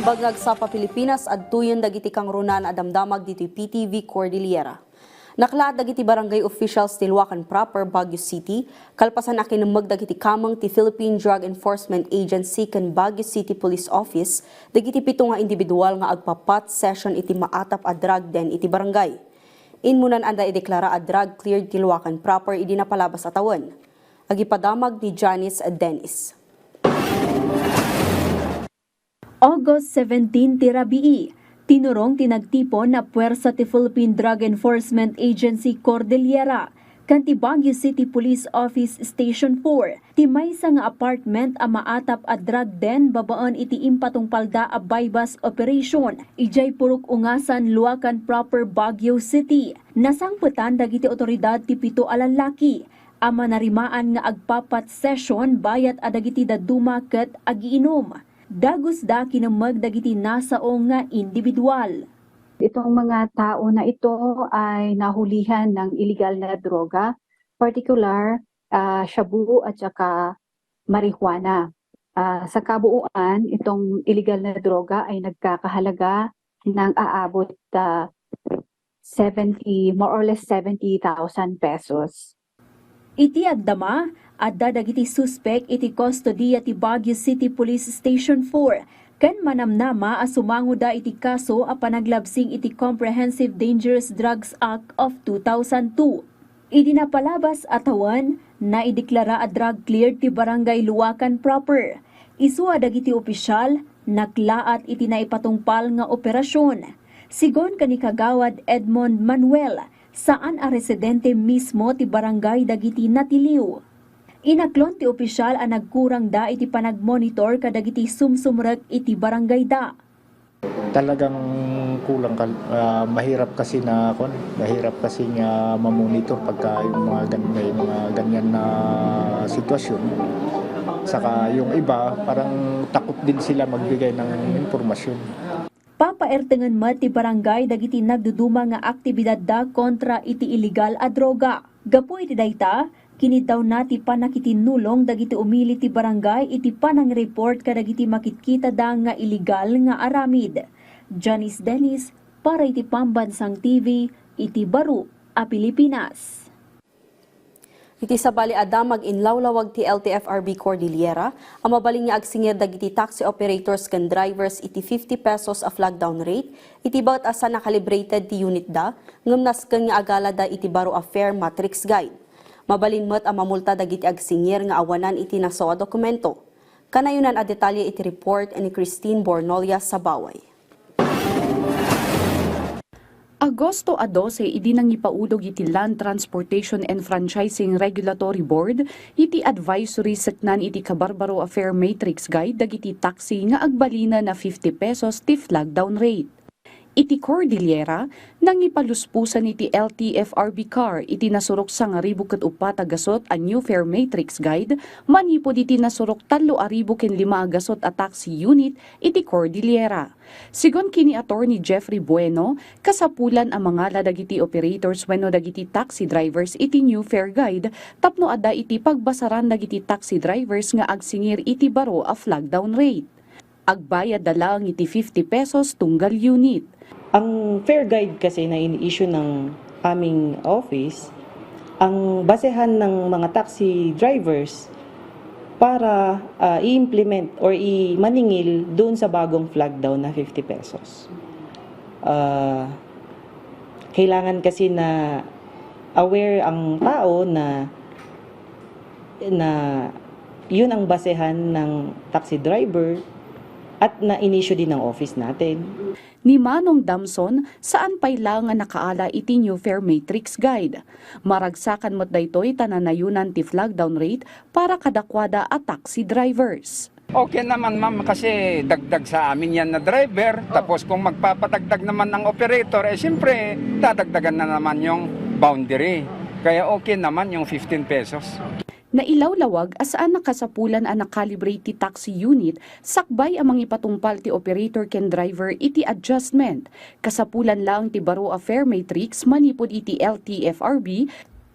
Naimbagag sa pa Pilipinas at tuyon dagiti kang runan adamdamag dito PTV Cordillera. Naklaad dagiti barangay officials ti Luacan proper Baguio City, kalpasan akin magdagiti kamang ti Philippine Drug Enforcement Agency kan Baguio City Police Office, dagiti pito nga individual nga agpapat session iti maatap a drug den iti barangay. Inmunan anda ideklara a drug cleared ti Luacan proper idi napalabas atawan. Agipadamag ni Janice Dennis. August 17 tirabii, tinurong tinagtipon na puwersa ti Philippine Drug Enforcement Agency Cordillera kan ti Baguio City Police Office Station 4 ti maysa nga apartment a maatap a drug den babaan iti impatong palda a bypass operation. Ijay purok ungasan luakan proper Baguio City. Nasangputan dagiti otoridad ti pito a lalaki ama narimaan nga agpapat session bayat adagiti daduma ket agiinom dagos da kinamag dagiti nasaong nga individual. Itong mga tao na ito ay nahulihan ng illegal na droga, particular ah, shabu at saka marijuana. Ah, sa kabuuan, itong illegal na droga ay nagkakahalaga ng aabot ah, 70, more or less 70,000 pesos. Iti agdama, adda dagiti suspect iti kustodiya ti Baguio City Police Station 4 ken manamnama a sumango da iti kaso a panaglabsing iti Comprehensive Dangerous Drugs Act of 2002. Idi napalabas atawan na ideklara a drug cleared ti Barangay Luwakan proper. Isua dagiti opisyal naklaat iti naipatungpal nga operasyon. Sigon kani kagawad Edmond Manuel saan a residente mismo ti barangay dagiti natiliw. Inaklon ti opisyal a nagkurang da iti panagmonitor kadagiti sumsumrek iti barangay da. talagang kulang ka, ah, mahirap kasi na kon mahirap kasi nga mamonitor pagka yung mga ganyan mga ganyan na sitwasyon saka yung iba parang takot din sila magbigay ng impormasyon Papaertengan mat ti barangay dagiti nagduduma nga aktibidad da kontra iti illegal a droga. Gapu iti dayta, kini daw nati panakitinulong dagiti umili ti barangay iti panang report kadagiti makitkita da nga illegal nga aramid. Janice Dennis para iti Pambansang TV, iti Baru, a Pilipinas. Iti sabali adamag inlawlawag ti LTFRB Cordillera, ang mabaling nga agsingir dagiti taxi operators kan drivers iti 50 pesos a flag down rate, iti bawat asa na calibrated ti unit da, ngem nasken nga agala da iti baro a fare matrix guide. Mabalin met ang mamulta dagiti agsingir nga awanan iti naso dokumento. Kanayunan a detalye iti report ni Christine Bornolia sa Baway. Agosto a 12, idi nang ipaulog iti Land Transportation and Franchising Regulatory Board, iti advisory seknan iti Kabarbaro Affair Matrix Guide dagiti taxi nga agbalina na 50 pesos ti flag down rate. Iti Cordillera, nang ipaluspusan iti LTFRB car, iti nasurok sa nga ribu ket upat agasot a new fare matrix guide, manipod iti nasurok talo aribu ken lima agasot a taxi unit, iti Cordillera. Sigon kini attorney Jeffrey Bueno, kasapulan ang mga ladagiti operators wenno dagiti taxi drivers iti new fare guide, tapno ada iti pagbasaran dagiti taxi drivers nga agsingir iti baro a flag down rate. Agbayad dala ang iti 50 pesos tunggal unit. Ang fair guide kasi na ini-issue ng aming office, ang basehan ng mga taxi drivers para ah, i-implement or i-maningil doon sa bagong flag down na 50 pesos. Ah, kailangan kasi na aware ang tao na na yun ang basehan ng taxi driver at na inisyu din ng office natin. ni Manong Damson saan pay lang nga nakaala iti new fare matrix guide. Maragsakan mo't daytoy tananayunan ti flag down rate para kadakwada a taxi drivers. Okay naman ma'am kasi dagdag sa amin yan na driver. Tapos kung magpapatagdag naman ang operator, eh siyempre dadagdagan na naman yung boundary. Kaya okay naman yung 15 pesos. Nailawlawag asaan nakasapulan ang nakalibrate ti taxi unit, sakbay amang ipatungpal ti operator ken driver iti adjustment. Kasapulan lang ti baro a fare matrix manipod iti LTFRB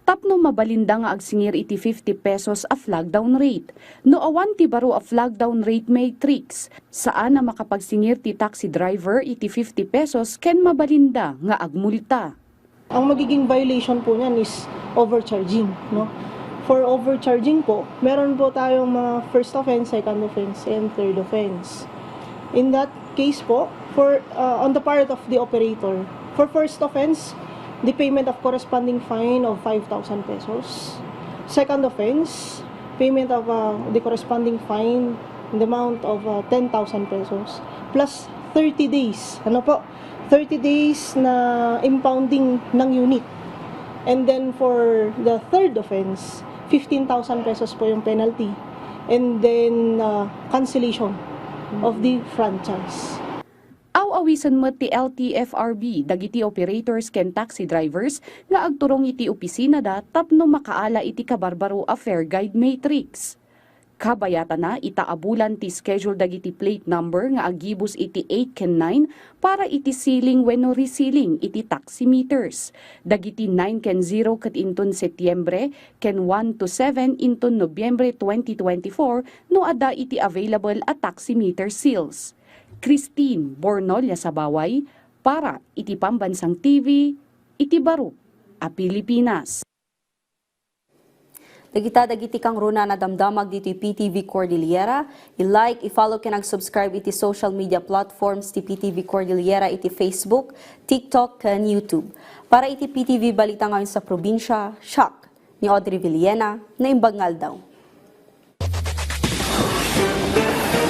tapno mabalinda nga agsingir iti 50 pesos a flag down rate. No awan ti baro a flag down rate matrix, saan na makapagsingir ti taxi driver iti 50 pesos ken mabalinda nga agmulta. Ang magiging violation po niyan is overcharging, no? For overcharging po, meron po tayong mga first offense, second offense, and third offense. In that case po, for uh, on the part of the operator, for first offense, the payment of corresponding fine of 5,000 pesos. Second offense, payment of uh, the corresponding fine in the amount of uh, 10,000 pesos plus 30 days. Ano po? 30 days na impounding ng unit. And then for the third offense, 15,000 pesos po yung penalty. And then uh, cancellation of the franchise. Aw awisan mo ti LTFRB dagiti operators ken taxi drivers nga agturong iti opisina da tapno makaala iti kabarbaro a fair guide matrix. Kabayata na itaabulan ti schedule dagiti plate number nga agibus iti 8 ken 9 para iti sealing wenno resealing iti taximeters. Dagiti 9 ken 0 ket inton Setyembre ken 1 to 7 inton Nobyembre 2024 no ada iti available a taximeter seals. Christine Bornolia sa Baway para iti Pambansang TV, iti Baro, a Pilipinas. Dagita dagiti kang runa na damdamag dito PTV Cordillera. I-like, i-follow ken subscribe iti social media platforms ti PTV Cordillera iti Facebook, TikTok ken YouTube. Para iti PTV balita ngayon sa probinsya, shock ni Audrey Villena na imbangal daw.